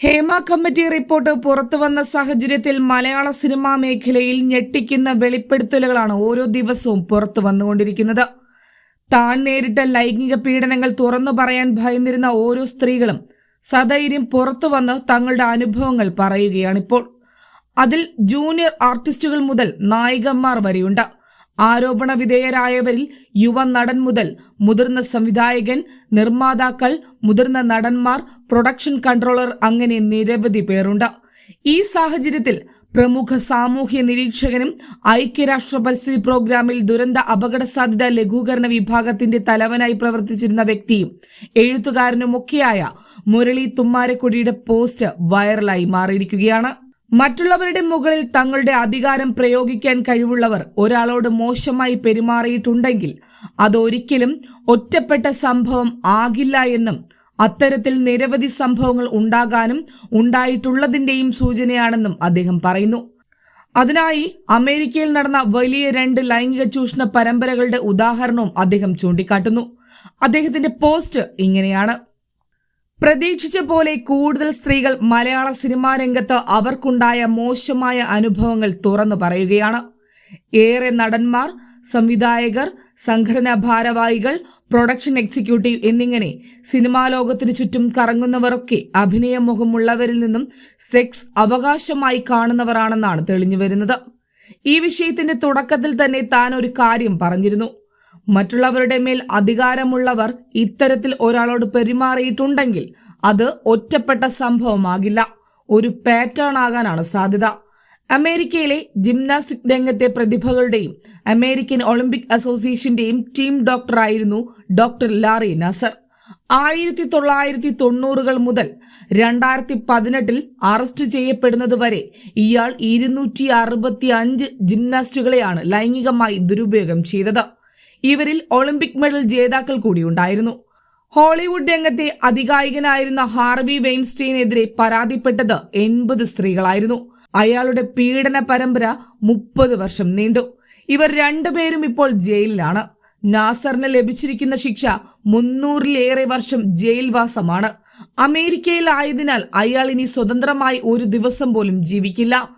Hema committee report പുറത്തുവന്ന സാഹചര്യത്തിൽ മലയാള cinema മേഖലയിൽ ഞെട്ടിക്കുന്ന വെളിപ്പെടുത്തലുകളാണ് ഓരോ ദിവസവും പുറത്തു വന്നുകൊണ്ടിരിക്കുന്നത്. താൻ നേരിട്ട ലൈംഗിക പീഡനങ്ങൾ തുറന്നു പറയാൻ ഭയന്നിരുന്ന ഓരോ സ്ത്രീകളും സധൈര്യം പുറത്തു വന്ന് തങ്ങളുടെ അനുഭവങ്ങൾ പറയുകയാണിപ്പോൾ. അതിൽ ജൂനിയർ ആർട്ടിസ്റ്റുകൾ മുതൽ നായികന്മാർ വരെയുണ്ട്. ആരോപണ വിധേയരായവരിൽ യുവ നടൻ മുതൽ മുതിർന്ന സംവിധായകൻ നിർമ്മാതാക്കൾ മുതിർന്ന നടന്മാർ പ്രൊഡക്ഷൻ കൺട്രോളർ അങ്ങനെ നിരവധി പേരുണ്ട്. ഈ സാഹചര്യത്തിൽ പ്രമുഖ സാമൂഹ്യ നിരീക്ഷകനും ഐക്യരാഷ്ട്ര പരിസ്ഥിതി പ്രോഗ്രാമിൽ ദുരന്ത അപകട സാധ്യത ലഘൂകരണ വിഭാഗത്തിന്റെ തലവനായി പ്രവർത്തിച്ചിരുന്ന വ്യക്തിയും എഴുത്തുകാരനുമൊക്കെയായ മുരളി തുമ്മാരക്കുടിയുടെ പോസ്റ്റ് വൈറലായി മാറിയിരിക്കുകയാണ്. മറ്റുള്ളവരുടെ മുകളിൽ തങ്ങളുടെ അധികാരം പ്രയോഗിക്കാൻ കഴിവുള്ളവർ ഒരാളോട് മോശമായി പെരുമാറിയിട്ടുണ്ടെങ്കിൽ അതൊരിക്കലും ഒറ്റപ്പെട്ട സംഭവം ആകില്ല എന്നും അത്തരത്തിൽ നിരവധി സംഭവങ്ങൾ ഉണ്ടാകാനും ഉണ്ടായിട്ടുള്ളതിന്റെയും സൂചനയാണെന്നും അദ്ദേഹം പറയുന്നു. അതിനായി അമേരിക്കയിൽ നടന്ന വലിയ രണ്ട് ലൈംഗിക ചൂഷണ പരമ്പരകളുടെ ഉദാഹരണവും അദ്ദേഹം ചൂണ്ടിക്കാട്ടുന്നു. അദ്ദേഹത്തിന്റെ പോസ്റ്റ് ഇങ്ങനെയാണ്. പ്രതീക്ഷിച്ച പോലെ കൂടുതൽ സ്ത്രീകൾ മലയാള സിനിമാ രംഗത്ത് അവർക്കുണ്ടായ മോശമായ അനുഭവങ്ങൾ തുറന്നു പറയുകയാണ്. ഏറെ നടന്മാർ സംവിധായകർ സംഘടനാ ഭാരവാഹികൾ പ്രൊഡക്ഷൻ എക്സിക്യൂട്ടീവ് എന്നിങ്ങനെ സിനിമാ ലോകത്തിന് ചുറ്റും കറങ്ങുന്നവരൊക്കെ അഭിനയമുഖമുള്ളവരിൽ നിന്നും സെക്സ് അവകാശമായി കാണുന്നവരാണെന്നാണ് തെളിഞ്ഞു വരുന്നത്. ഈ വിഷയത്തിന്റെ തുടക്കത്തിൽ തന്നെ താൻ ഒരു കാര്യം പറഞ്ഞിരുന്നു. മറ്റുള്ളവരുടെ മേൽ അധികാരമുള്ളവർ ഇത്തരത്തിൽ ഒരാളോട് പെരുമാറിയിട്ടുണ്ടെങ്കിൽ അത് ഒറ്റപ്പെട്ട സംഭവമാകില്ല. ഒരു പാറ്റേൺ ആകാനാണ് സാധ്യത. അമേരിക്കയിലെ ജിംനാസ്റ്റിക് രംഗത്തെ പ്രതിഭകളുടെയും അമേരിക്കൻ ഒളിമ്പിക് അസോസിയേഷന്റെയും ടീം ഡോക്ടറായിരുന്നു ഡോക്ടർ ലാറി നസർ ആയിരത്തി തൊള്ളായിരത്തി തൊണ്ണൂറുകൾ മുതൽ രണ്ടായിരത്തി പതിനെട്ടിൽ അറസ്റ്റ് ചെയ്യപ്പെടുന്നത് വരെ ഇയാൾ ഇരുന്നൂറ്റി അറുപത്തി അഞ്ച് ജിംനാസ്റ്റുകളെയാണ് ലൈംഗികമായി ദുരുപയോഗം ചെയ്തത്. ഇവരിൽ ഒളിമ്പിക് മെഡൽ ജേതാക്കൾ കൂടിയുണ്ടായിരുന്നു ഹോളിവുഡ് രംഗത്തെ അധികായകനായിരുന്ന ഹാർവി വെയിൻസ്റ്റീനെതിരെ പരാതിപ്പെട്ടത് എൺപത് സ്ത്രീകളായിരുന്നു. അയാളുടെ പീഡന പരമ്പര മുപ്പത് വർഷം നീണ്ടു. ഇവർ രണ്ടുപേരും ഇപ്പോൾ ജയിലിലാണ്. നാസറിന് ലഭിച്ചിരിക്കുന്ന ശിക്ഷ മുന്നൂറിലേറെ വർഷം ജയിൽവാസമാണ്. അമേരിക്കയിൽ ആയതിനാൽ അയാൾ ഇനി സ്വതന്ത്രമായി ഒരു ദിവസം പോലും ജീവിക്കില്ല.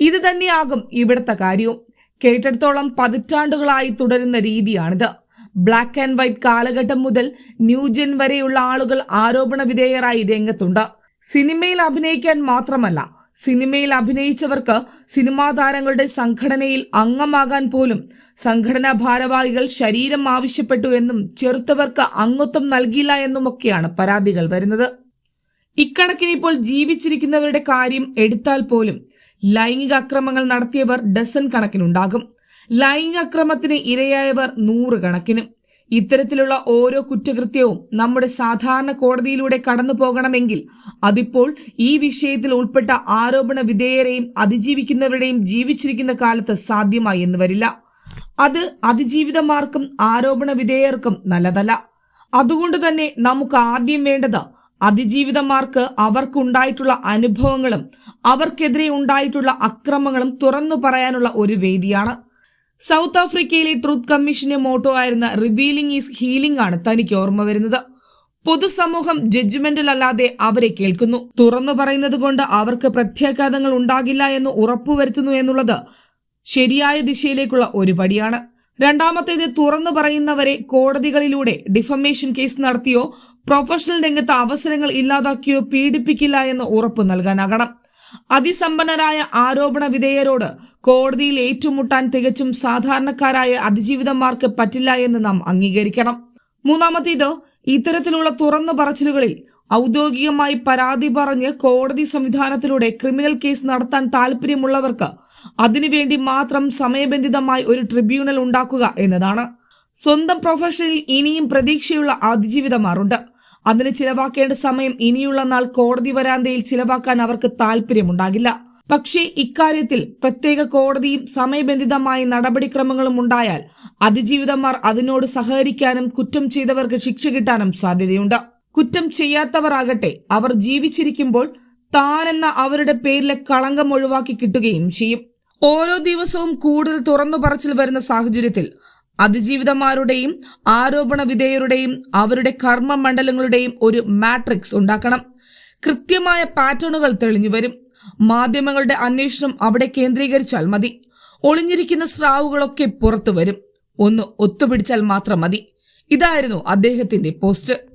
ഇത് തന്നെയാകും ഇവിടുത്തെ കാര്യവും. കേട്ടിടത്തോളം പതിറ്റാണ്ടുകളായി തുടരുന്ന രീതിയാണിത്. ബ്ലാക്ക് ആൻഡ് വൈറ്റ് കാലഘട്ടം മുതൽ ന്യൂജൻ വരെയുള്ള ആളുകൾ ആരോപണ വിധേയരായി രംഗത്തുണ്ട്. സിനിമയിൽ അഭിനയിക്കാൻ മാത്രമല്ല സിനിമയിൽ അഭിനയിച്ചവർക്ക് സിനിമാ താരങ്ങളുടെ സംഘടനയിൽ അംഗമാകാൻ പോലും സംഘടനാ ഭാരവാഹികൾ ശരീരം ആവശ്യപ്പെട്ടു എന്നും ചെറുത്തവർക്ക് അംഗത്വം നൽകിയില്ല എന്നുമൊക്കെയാണ് പരാതികൾ വരുന്നത്. ഇക്കണക്കിന് ഇപ്പോൾ ജീവിച്ചിരിക്കുന്നവരുടെ കാര്യം എടുത്താൽ പോലും ലൈംഗിക അക്രമങ്ങൾ നടത്തിയവർ ഡസൺ കണക്കിനുണ്ടാകും. ലൈംഗിക അക്രമത്തിന് ഇരയായവർ നൂറുകണക്കിന്. ഇത്തരത്തിലുള്ള ഓരോ കുറ്റകൃത്യവും നമ്മുടെ സാധാരണ കോടതിയിലൂടെ കടന്നു പോകണമെങ്കിൽ അതിപ്പോൾ ഈ വിഷയത്തിൽ ഉൾപ്പെട്ട ആരോപണ വിധേയരെയും അതിജീവിക്കുന്നവരുടെയും ജീവിച്ചിരിക്കുന്ന കാലത്ത് സാധ്യമായി എന്ന് വരില്ല. അത് അതിജീവിതമാർക്കും ആരോപണ വിധേയർക്കും നല്ലതല്ല. അതുകൊണ്ട് തന്നെ നമുക്ക് ആദ്യം വേണ്ടത് അതിജീവിതമാർക്ക് അവർക്കുണ്ടായിട്ടുള്ള അനുഭവങ്ങളും അവർക്കെതിരെ ഉണ്ടായിട്ടുള്ള അക്രമങ്ങളും തുറന്നു പറയാനുള്ള ഒരു വേദിയാണ്. സൗത്ത് ആഫ്രിക്കയിലെ ട്രൂത്ത് കമ്മീഷന്റെ മോട്ടോ ആയിരുന്ന റിവീലിംഗ് ഈസ് ഹീലിംഗ് ആണ് തനിക്ക് ഓർമ്മ വരുന്നത്. പൊതുസമൂഹം ജഡ്ജ്മെന്റിൽ അല്ലാതെ അവരെ കേൾക്കുന്നു. തുറന്നു പറയുന്നത് കൊണ്ട് അവർക്ക് പ്രത്യാഘാതങ്ങൾ ഉണ്ടാകില്ല എന്ന് ഉറപ്പുവരുത്തുന്നു എന്നുള്ളത് ശരിയായ ദിശയിലേക്കുള്ള ഒരു പടിയാണ്. രണ്ടാമത്തേത് തുറന്നു പറയുന്നവരെ കോടതികളിലൂടെ ഡിഫമേഷൻ കേസ് നടത്തിയോ പ്രൊഫഷണൽ രംഗത്ത് അവസരങ്ങൾ ഇല്ലാതാക്കിയോ പീഡിപ്പിക്കില്ല എന്ന് ഉറപ്പ് നൽകാനാകണം. അതിസമ്പന്നരായ ആരോപണ വിധേയരോട് കോടതിയിൽ ഏറ്റുമുട്ടാൻ തികച്ചും സാധാരണക്കാരായ അതിജീവിതന്മാർക്ക് പറ്റില്ല എന്ന് നാം അംഗീകരിക്കണം. മൂന്നാമത്തേത് ഇത്തരത്തിലുള്ള തുറന്നു പറച്ചിലുകളിൽ ഔദ്യോഗികമായി പരാതി പറഞ്ഞ് കോടതി സംവിധാനത്തിലൂടെ ക്രിമിനൽ കേസ് നടത്താൻ താല്പര്യമുള്ളവർക്ക് അതിനുവേണ്ടി മാത്രം സമയബന്ധിതമായി ഒരു ട്രിബ്യൂണൽ ഉണ്ടാക്കുക എന്നതാണ്. സ്വന്തം പ്രൊഫഷനിൽ ഇനിയും പ്രതീക്ഷയുള്ള അതിജീവിതമാറുണ്ട് അതിന് ചിലവാക്കേണ്ട സമയം ഇനിയുള്ള നാൾ കോടതി വരാന്തയിൽ ചിലവാക്കാൻ അവർക്ക് താല്പര്യമുണ്ടാകില്ല പക്ഷേ ഇക്കാര്യത്തിൽ പ്രത്യേക കോടതിയും സമയബന്ധിതമായ നടപടിക്രമങ്ങളും ഉണ്ടായാൽ അതിജീവിതന്മാർ അതിനോട് സഹകരിക്കാനും കുറ്റം ചെയ്തവർക്ക് ശിക്ഷ കിട്ടാനും സാധ്യതയുണ്ട്. കുറ്റം ചെയ്യാത്തവരാകട്ടെ അവർ ജീവിച്ചിരിക്കുമ്പോൾ താനെന്ന അവരുടെ പേരിലെ കളങ്കം ഒഴിവാക്കി കിട്ടുകയും ചെയ്യും. ഓരോ ദിവസവും കൂടുതൽ തുറന്നു പറച്ചിൽ വരുന്ന സാഹചര്യത്തിൽ അതിജീവിതമാരുടെയും ആരോപണ വിധേയരുടെയും അവരുടെ കർമ്മ മണ്ഡലങ്ങളുടെയും ഒരു മാട്രിക്സ് ഉണ്ടാക്കണം. കൃത്യമായ പാറ്റേണുകൾ തെളിഞ്ഞു വരും. മാധ്യമങ്ങളുടെ അന്വേഷണം അവിടെ കേന്ദ്രീകരിച്ചാൽ മതി. ഒളിഞ്ഞിരിക്കുന്ന സ്രാവുകളൊക്കെ പുറത്തു വരും. ഒന്ന് ഒത്തുപിടിച്ചാൽ മാത്രം മതി. ഇതായിരുന്നു അദ്ദേഹത്തിന്റെ പോസ്റ്റ്.